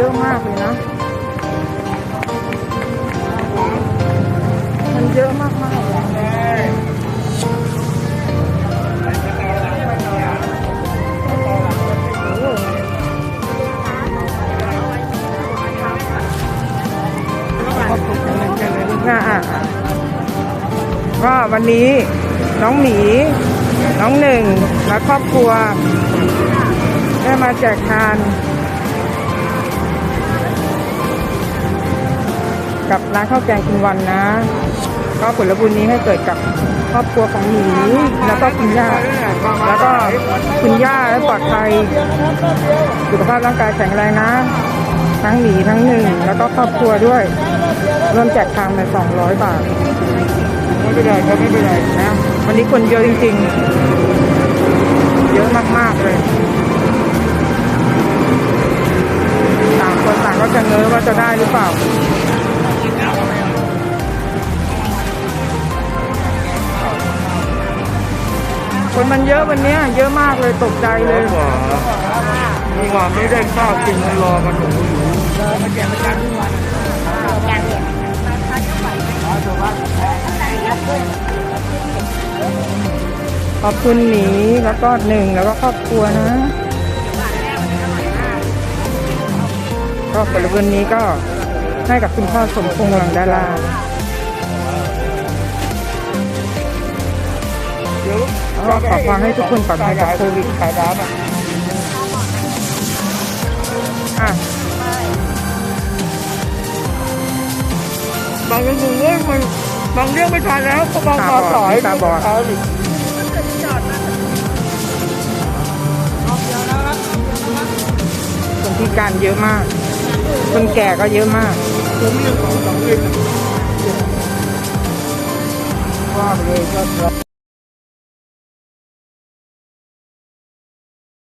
เยอะมากเลยนะ มันเยอะมากมากเลยโอ้อะอะอะก็วันนี้น้องหมี น้องหนึ่งและครอบครัวได้มาแจกทาน กับร้านข้าวแกงคุณวันนะ ก็ผลบุญนี้ให้เกิดกับครอบครัวของหมีแล้วก็คุณย่า แล้วก็คุณย่าและปลอดภัยสุขภาพร่างกายแข็งแรงนะ ทั้งหมีทั้งหนึ่ง แล้วก็ครอบครัวด้วยรวมแจกทางไป200บาท ไม่เป็นไรก็ไม่เป็นไรนะ วันนี้คนเยอะจริงๆ เยอะมากๆเลยต่างคนต่างก็จะเง้อว่าจะได้หรือเปล่า คนมันเยอะวันเนี้ยเยอะมากเลยตกใจเลยกว่าเมื่อวาไม่ได้ข้าวกินรอกันหนูอยู่ขอบคุณหมีแล้วก็หนึ่งแล้วก็ครอบครัวนะ ก็ผลบุญนี้ก็ให้กับคุณพ่อสมพงษ์หลังดารา ก็ขอควาให้ทุกคนปลอดภัยจากโควิดขายน้ำอะอะบางเรื่องมันบางเรื่องไม่ทันแล้วก็บางตามาบอดสายตาบอดคนพิการเยอะมาก คนแก่ก็เยอะมากผมเรื่องของสองเรื่องว่าเลยก็